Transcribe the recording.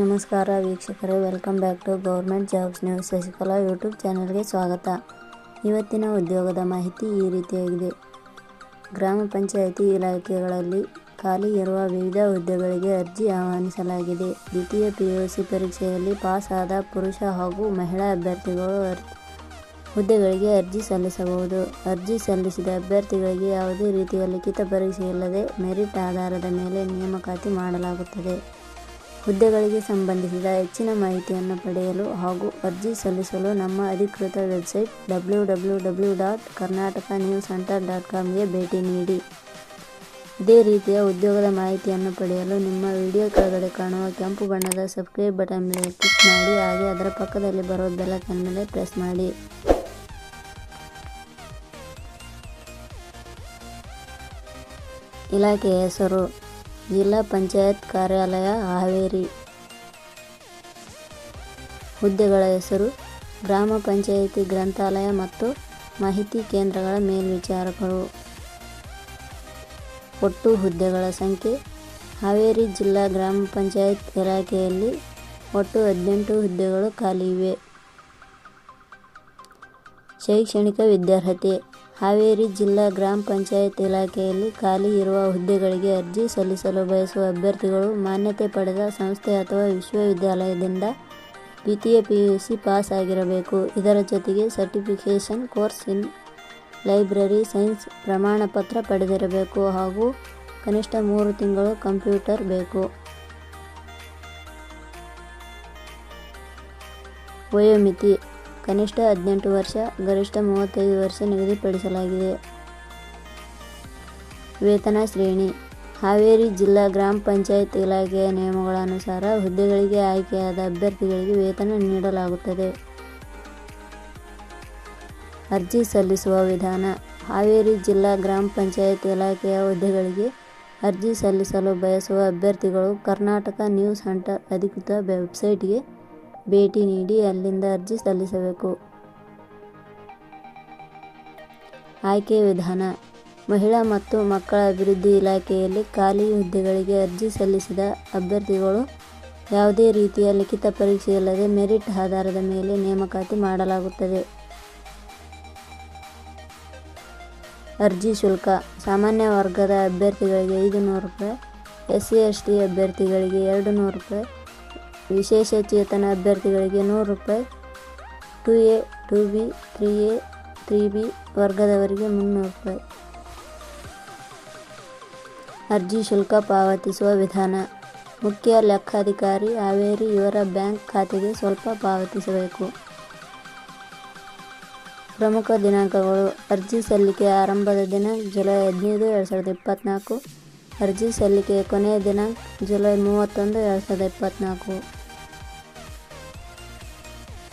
ನಮಸ್ಕಾರ ವೀಕ್ಷಕರೇ welcome back to government jobs news Shashikala YouTube ಚಾನಲ್ಗೆ ಸ್ವಾಗತ. ಇವತ್ತಿನ ಉದ್ಯೋಗದ ಮಾಹಿತಿ ಈ ರೀತಿಯಾಗಿದೆ. ಗ್ರಾಮ ಪಂಚಾಯಿತಿ ಇಲಾಖೆಗಳಲ್ಲಿ ಖಾಲಿ ಇರುವ ವಿವಿಧ ಹುದ್ದೆಗಳಿಗೆ ಅರ್ಜಿ ಆಹ್ವಾನಿಸಲಾಗಿದೆ. ದ್ವಿತೀಯ ಪಿಯುಸಿ ಪರೀಕ್ಷೆಯಲ್ಲಿ ಪಾಸ್ ಆದ ಪುರುಷ ಹಾಗೂ ಮಹಿಳಾ ಅಭ್ಯರ್ಥಿಗಳು ಹುದ್ದೆಗಳಿಗೆ ಅರ್ಜಿ ಸಲ್ಲಿಸಬಹುದು. ಅರ್ಜಿ ಸಲ್ಲಿಸಿದ ಅಭ್ಯರ್ಥಿಗಳಿಗೆ ಯಾವುದೇ ರೀತಿಯ ಲಿಖಿತ ಪರೀಕ್ಷೆ ಇಲ್ಲದೆ ಮೆರಿಟ್ ಆಧಾರದ ಮೇಲೆ ನೇಮಕಾತಿ ಮಾಡಲಾಗುತ್ತದೆ. ಹುದ್ದೆಗಳಿಗೆ ಸಂಬಂಧಿಸಿದ ಹೆಚ್ಚಿನ ಮಾಹಿತಿಯನ್ನು ಪಡೆಯಲು ಹಾಗೂ ಅರ್ಜಿ ಸಲ್ಲಿಸಲು ನಮ್ಮ ಅಧಿಕೃತ website W W dot Karnataka news center dot ಕಾಮ್ಗೆ ಭೇಟಿ ನೀಡಿ. ಇದೇ ರೀತಿಯ ಉದ್ಯೋಗದ ಮಾಹಿತಿಯನ್ನು ಪಡೆಯಲು ನಿಮ್ಮ ವಿಡಿಯೋ ಕೆಳಗಡೆ ಕಾಣುವ ಕೆಂಪು ಬಣ್ಣದ ಸಬ್ಸ್ಕ್ರೈಬ್ ಬಟನ್ ಮೇಲೆ ಕ್ಲಿಕ್ ಮಾಡಿ, ಹಾಗೆ ಅದರ ಪಕ್ಕದಲ್ಲಿ ಬರೋದೆಲ್ಲ ಮೇಲೆ ಪ್ರೆಸ್ ಮಾಡಿ. ಇಲಾಖೆಯ ಹೆಸರು ಜಿಲ್ಲಾ ಪಂಚಾಯತ್ ಕಾರ್ಯಾಲಯ ಹಾವೇರಿ. ಹುದ್ದೆಗಳ ಹೆಸರು ಗ್ರಾಮ ಪಂಚಾಯಿತಿ ಗ್ರಂಥಾಲಯ ಮತ್ತು ಮಾಹಿತಿ ಕೇಂದ್ರಗಳ ಮೇಲ್ವಿಚಾರಕರು. ಒಟ್ಟು ಹುದ್ದೆಗಳ ಸಂಖ್ಯೆ ಹಾವೇರಿ ಜಿಲ್ಲಾ ಗ್ರಾಮ ಪಂಚಾಯತ್ ಇಲಾಖೆಯಲ್ಲಿ ಒಟ್ಟು ಹದಿನೆಂಟು ಹುದ್ದೆಗಳು ಖಾಲಿ ಇವೆ. ಶೈಕ್ಷಣಿಕ ವಿದ್ಯಾರ್ಹತೆ ಹಾವೇರಿ ಜಿಲ್ಲಾ ಗ್ರಾಮ ಪಂಚಾಯತ್ ಇಲಾಖೆಯಲ್ಲಿ ಖಾಲಿ ಇರುವ ಹುದ್ದೆಗಳಿಗೆ ಅರ್ಜಿ ಸಲ್ಲಿಸಲು ಬಯಸುವ ಅಭ್ಯರ್ಥಿಗಳು ಮಾನ್ಯತೆ ಪಡೆದ ಸಂಸ್ಥೆ ಅಥವಾ ವಿಶ್ವವಿದ್ಯಾಲಯದಿಂದ ದ್ವಿತೀಯ ಸಿ ಪಾಸ್ ಆಗಿರಬೇಕು. ಇದರ ಜೊತೆಗೆ certification, course in library, science ಪ್ರಮಾಣಪತ್ರ ಪಡೆದಿರಬೇಕು ಹಾಗೂ ಕನಿಷ್ಠ ಮೂರು ತಿಂಗಳು ಕಂಪ್ಯೂಟರ್ ಬೇಕು. ವಯೋಮಿತಿ ಕನಿಷ್ಠ ಹದಿನೆಂಟು ವರ್ಷ, ಗರಿಷ್ಠ ಮೂವತ್ತೈದು ವರ್ಷ ನಿಗದಿಪಡಿಸಲಾಗಿದೆ. ವೇತನ ಶ್ರೇಣಿ. ಹಾವೇರಿ ಜಿಲ್ಲಾ ಗ್ರಾಮ ಪಂಚಾಯತ್ ಇಲಾಖೆಯ ನಿಯಮಗಳ ಅನುಸಾರ ಹುದ್ದೆಗಳಿಗೆ ಆಯ್ಕೆಯಾದ ಅಭ್ಯರ್ಥಿಗಳಿಗೆ ವೇತನ ನೀಡಲಾಗುತ್ತದೆ. ಅರ್ಜಿ ಸಲ್ಲಿಸುವ ವಿಧಾನ. ಹಾವೇರಿ ಜಿಲ್ಲಾ ಗ್ರಾಮ ಪಂಚಾಯತ್ ಇಲಾಖೆಯ ಹುದ್ದೆಗಳಿಗೆ ಅರ್ಜಿ ಸಲ್ಲಿಸಲು ಬಯಸುವ ಅಭ್ಯರ್ಥಿಗಳು ಕರ್ನಾಟಕ ನ್ಯೂಸ್ ಹಂಟರ್ ಅಧಿಕೃತ ವೆಬ್ಸೈಟ್ಗೆ ಭೇಟಿ ನೀಡಿ ಅಲ್ಲಿಂದ ಅರ್ಜಿ ಸಲ್ಲಿಸಬೇಕು. ಆಯ್ಕೆ ವಿಧಾನ. ಮಹಿಳಾ ಮತ್ತು ಮಕ್ಕಳ ಅಭಿವೃದ್ಧಿ ಇಲಾಖೆಯಲ್ಲಿ ಖಾಲಿ ಹುದ್ದೆಗಳಿಗೆ ಅರ್ಜಿ ಸಲ್ಲಿಸಿದ ಅಭ್ಯರ್ಥಿಗಳು ಯಾವುದೇ ರೀತಿಯ ಲಿಖಿತ ಪರೀಕ್ಷೆಯಲ್ಲದೆ ಮೆರಿಟ್ ಆಧಾರದ ಮೇಲೆ ನೇಮಕಾತಿ ಮಾಡಲಾಗುತ್ತದೆ. ಅರ್ಜಿ ಶುಲ್ಕ. ಸಾಮಾನ್ಯ ವರ್ಗದ ಅಭ್ಯರ್ಥಿಗಳಿಗೆ ಐದು ನೂರು ರೂಪಾಯಿ ಎಸ್ ಸಿ ಎಸ್ ಟಿ ಅಭ್ಯರ್ಥಿಗಳಿಗೆ ಎರಡು ನೂರು ರೂಪಾಯಿ ವಿಶೇಷ ಚೇತನ ಅಭ್ಯರ್ಥಿಗಳಿಗೆ ನೂರು ರೂಪಾಯಿ. Two A, two B, three A, three B ವರ್ಗದವರಿಗೆ ಮುನ್ನೂರು ರೂಪಾಯಿ. ಅರ್ಜಿ ಶುಲ್ಕ ಪಾವತಿಸುವ ವಿಧಾನ. ಮುಖ್ಯ ಲೆಕ್ಕಾಧಿಕಾರಿ ಹಾವೇರಿ ಇವರ ಬ್ಯಾಂಕ್ ಖಾತೆಗೆ ಸ್ವಲ್ಪ ಪಾವತಿಸಬೇಕು. ಪ್ರಮುಖ ದಿನಾಂಕಗಳು. ಅರ್ಜಿ ಸಲ್ಲಿಕೆ ಆರಂಭದ ದಿನ ಜುಲೈ ಹದಿನೈದು, ಎರಡು ಸಾವಿರದ ಇಪ್ಪತ್ತ್ನಾಲ್ಕು ಅರ್ಜಿ ಸಲ್ಲಿಕೆಯ ಕೊನೆಯ ದಿನಾಂಕ ಜುಲೈ ಮೂವತ್ತೊಂದು, ಎರಡು ಸಾವಿರದ ಇಪ್ಪತ್ತ್ನಾಲ್ಕು